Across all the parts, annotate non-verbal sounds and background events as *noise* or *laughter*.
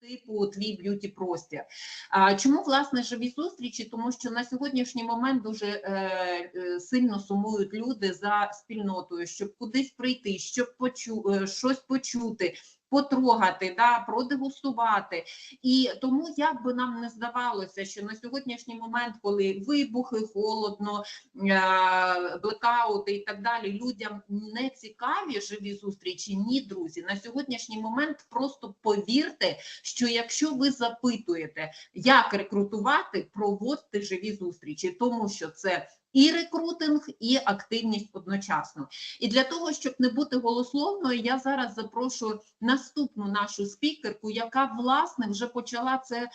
типу твій б'юті простір. А чому власне живі зустрічі? Тому що на сьогоднішній момент дуже е, е, сильно сумують люди за спільнотою, щоб кудись прийти, щоб почу е, щось почути. Потрогати, да, продегустувати, і тому як би нам не здавалося, що на сьогоднішній момент, коли вибухи, холодно, е, блекаути і так далі, людям не цікаві живі зустрічі. Ні, друзі, на сьогоднішній момент просто повірте, що якщо ви запитуєте, як рекрутувати, проводьте живі зустрічі, тому що це і рекрутинг, і активність одночасно. І для того, щоб не бути голословною, я зараз запрошую наступну нашу спікерку, яка власне вже почала це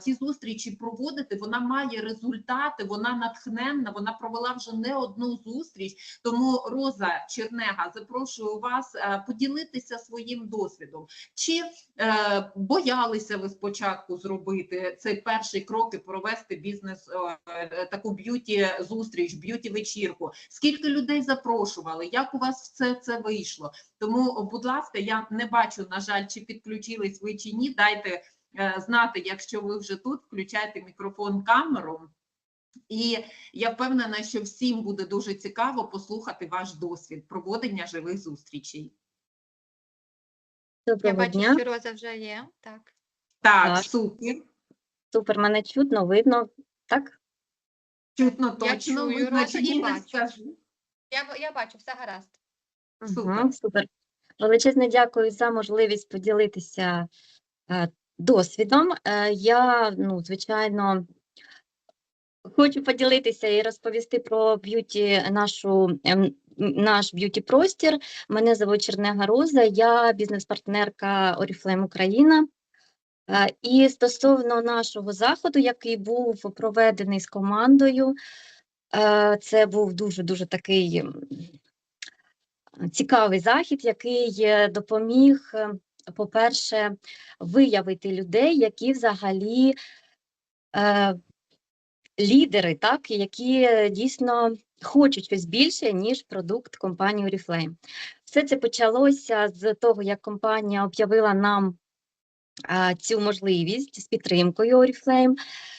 ці зустрічі проводити. Вона має результати, вона натхненна, вона провела вже не одну зустріч. Тому Роза Чернега, запрошую вас поділитися своїм досвідом. Чи е, боялися ви спочатку зробити цей перший крок і провести бізнес е, таку б'юті зустріч, б'юті вечірку? Скільки людей запрошували? Як у вас все це вийшло? Тому, будь ласка, я не бачу, на жаль, чи підключились ви чи ні. Дайте е, знати, якщо ви вже тут, включайте мікрофон, камеру. І я впевнена, що всім буде дуже цікаво послухати ваш досвід проводення живих зустрічей. Я Доброго бачу, дня. що Роза вже є. Так. Так, Так. супер. Супер, мене чутно, видно. Так? Чутно Я точно, чую, Роза, чи і бачу. Я, я бачу, все гаразд. Супер. Мгм, супер. Величезне дякую за можливість поділитися е, досвідом. Е, я, ну, звичайно, хочу поділитися і розповісти про б'юті нашу. ем, Наш б'юті простір. Мене звуть Чернега Роза, я бізнес-партнерка Oriflame Україна. Е, І стосовно нашого заходу, який був проведений з командою, е, це був дуже-дуже такий цікавий захід, який е, допоміг, по-перше, виявити людей, які взагалі лідери, так, які дійсно хочуть щось більше, ніж продукт компанії Oriflame. Все це почалося з того, як компанія об'явила нам цю можливість з підтримкою Oriflame.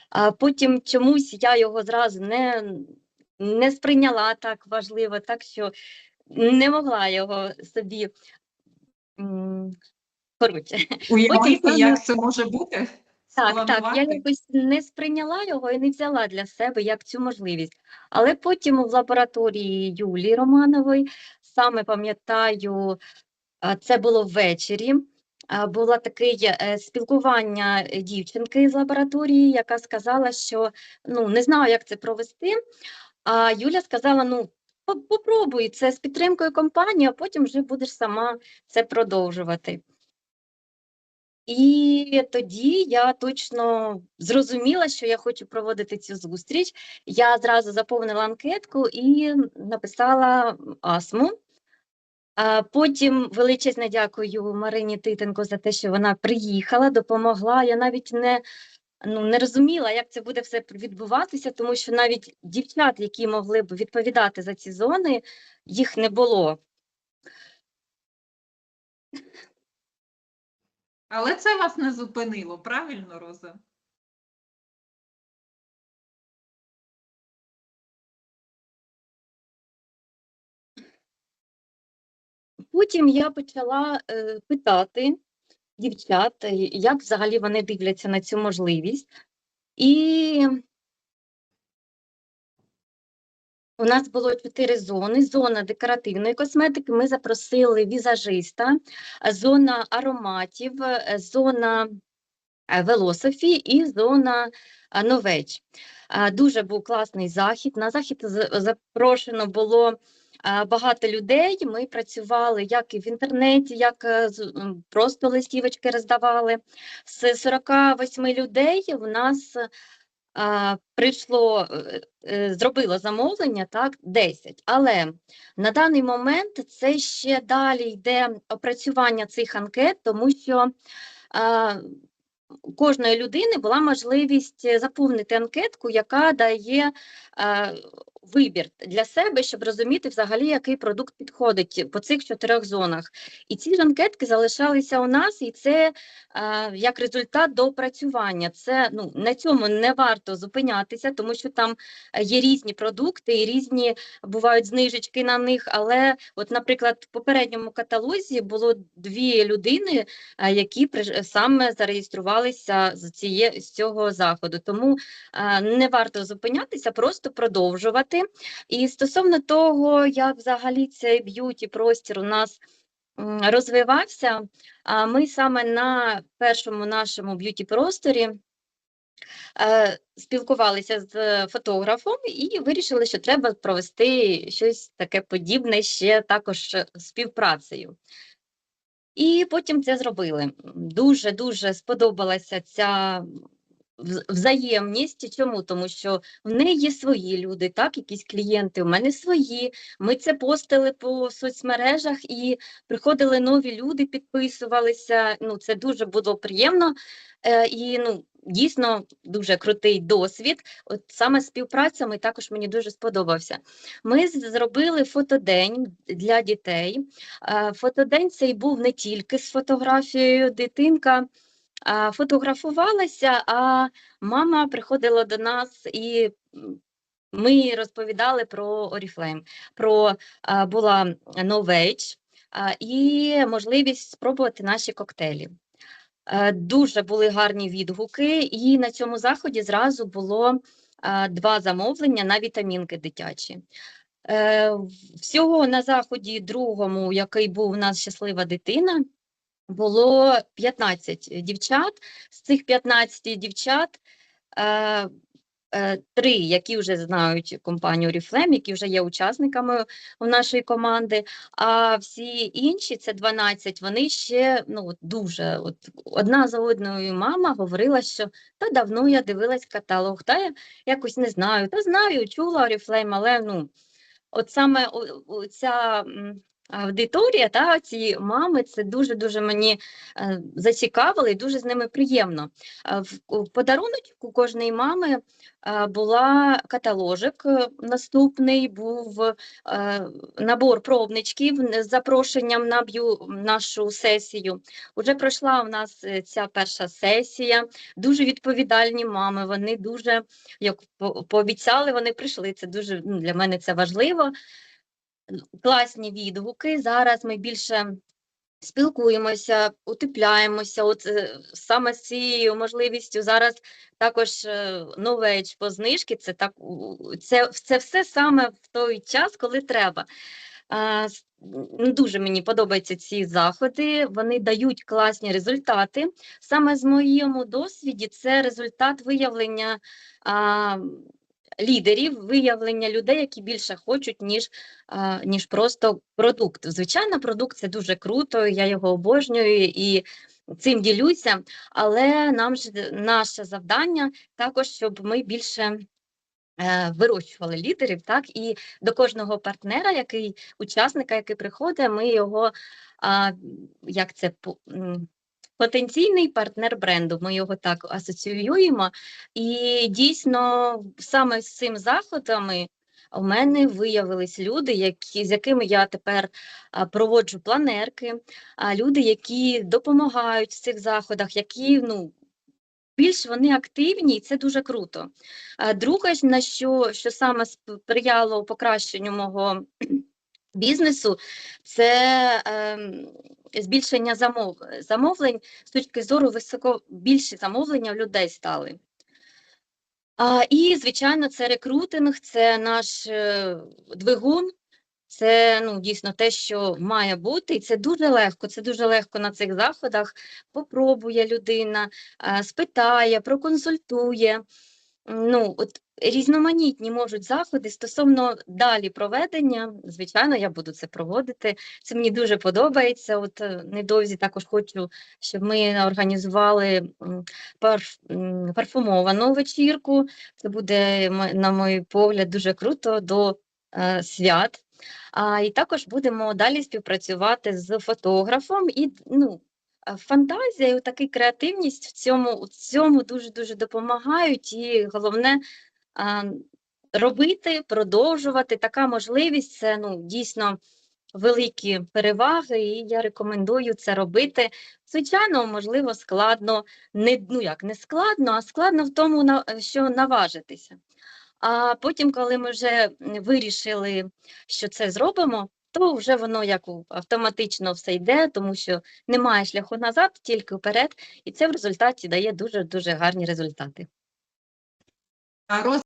А потім чомусь я його зразу не, не сприйняла так важливо, так що не могла його собі. Коротше, Уявити, певно- як це може бути? так, так, я якось не сприйняла його і не взяла для себе як цю можливість. Але потім в лабораторії Юлії Романової, саме пам'ятаю, це було ввечері. А, Було таке е, спілкування е, дівчинки з лабораторії, яка сказала, що ну не знаю, як це провести. А Юля сказала: ну, попробуй це з підтримкою компанії, а потім вже будеш сама це продовжувати. І тоді я точно зрозуміла, що я хочу проводити цю зустріч. Я зразу заповнила анкетку і написала АСМу. Потім величезне дякую Марині Титенко за те, що вона приїхала, допомогла. Я навіть не, ну, не розуміла, як це буде все відбуватися, тому що навіть дівчат, які могли б відповідати за ці зони, їх не було. Але це вас не зупинило, правильно, Роза? Потім я почала е, питати дівчат, е, як взагалі вони дивляться на цю можливість. І у нас було чотири зони. Зона декоративної косметики. Ми запросили візажиста, зона ароматів, е, зона велософі і зона новеч. Е, Дуже був класний захід. На захід запрошено було багато людей. Ми працювали як і в інтернеті, як е, просто листівочки роздавали. З 48 людей в нас прийшло, е, е, зробило замовлення так, 10. Але на даний момент це ще далі йде опрацювання цих анкет, тому що у кожної людини була можливість е, заповнити анкетку, яка дає е, вибір для себе, щоб розуміти взагалі, який продукт підходить по цих чотирьох зонах. І ці анкетки залишалися у нас, і це е, як результат доопрацювання. Це ну на цьому не варто зупинятися, тому що там є різні продукти і різні бувають знижечки на них. Але, от, наприклад, в попередньому каталозі було дві людини, е, які саме зареєструвалися з цієї з цього заходу. Тому е, не варто зупинятися, просто продовжувати. І стосовно того, як взагалі цей б'юті простір у нас розвивався, ми саме на першому нашому б'юті просторі е, спілкувалися з фотографом і вирішили, що треба провести щось таке подібне ще також співпрацею. І потім це зробили. Дуже дуже сподобалася ця взаємність. Чому? Тому що в неї є свої люди, так, якісь клієнти, у мене свої. Ми це постили по соцмережах і приходили нові люди, підписувалися. Ну, це дуже було приємно. Е, і ну, дійсно дуже крутий досвід. От саме співпраця ми також мені дуже сподобався. Ми зробили фотодень для дітей. Е, Фотодень цей був не тільки з фотографією дитинка. Фотографувалася, а мама приходила до нас і ми розповідали про Oriflame, про була Novage і можливість спробувати наші коктейлі. Е, Дуже були гарні відгуки, і на цьому заході зразу було два замовлення на вітамінки дитячі. Е, Всього на заході другому, який був у нас щаслива дитина, було 15 дівчат. З цих 15 дівчат е, е, три, які вже знають компанію Oriflame, які вже є учасниками у нашої команди. А всі інші, це 12, вони ще ну, дуже от, одна за одною мама говорила, що та давно я дивилась каталог, та я якось не знаю, та знаю, чула Oriflame, але ну, от саме ця аудиторія, та ці мами, це дуже-дуже мені е, зацікавило і дуже з ними приємно. Е, в, подарунок у кожної мами е, була каталожик наступний, був набор пробничків з запрошенням на б'ю нашу сесію. Уже пройшла у нас ця перша сесія. Дуже відповідальні мами. Вони дуже як по- пообіцяли, вони прийшли. Це дуже ну, для мене це важливо. Класні відгуки. Зараз ми більше спілкуємося, утепляємося. От е, саме з цією можливістю зараз також е, новеч по знижки. Це так це, це все саме в той час, коли треба. М, Дуже мені подобаються ці заходи, вони дають класні результати. Саме з моєму досвіді це результат виявлення лідерів, виявлення людей, які більше хочуть, ніж, ніж просто продукт. Звичайно, продукт це дуже круто, я його обожнюю і цим ділюся, але нам ж наше завдання також, щоб ми більше. е, Вирощували лідерів, так і до кожного партнера, який учасника, який приходить, ми його а, як це потенційний партнер бренду. Ми його так асоціюємо. І дійсно саме з цим заходами у мене виявились люди, які, з якими я тепер проводжу планерки, люди, які допомагають в цих заходах, які ну. Більш вони активні, і це дуже круто. Друге, на що, що саме сприяло покращенню мого *clears throat* бізнесу, це ем, збільшення замов, замовлень з точки зору високо більші замовлення в людей стали. А, і, звичайно, це рекрутинг, це наш е, двигун, це ну, дійсно те, що має бути, і це дуже легко. Це дуже легко на цих заходах. Попробує людина, е, спитає, проконсультує. Ну, от різноманітні можуть заходи стосовно далі проведення. Звичайно, я буду це проводити. Це мені дуже подобається. От е, недовзі також хочу, щоб ми організували парф, парфумовану вечірку. Це буде, на мій погляд, дуже круто до е, свят. А, і також будемо далі співпрацювати з фотографом і ну. е, Фантазія і така креативність в цьому, у цьому дуже дуже допомагають. І головне, робити, продовжувати. Така можливість це ну, дійсно великі переваги, і я рекомендую це робити. Звичайно, можливо, складно, не, ну як не складно, а складно в тому, що наважитися. А потім, коли ми вже вирішили, що це зробимо, то вже воно як автоматично все йде, тому що немає шляху назад, тільки вперед, і це в результаті дає дуже дуже гарні результати. А роз-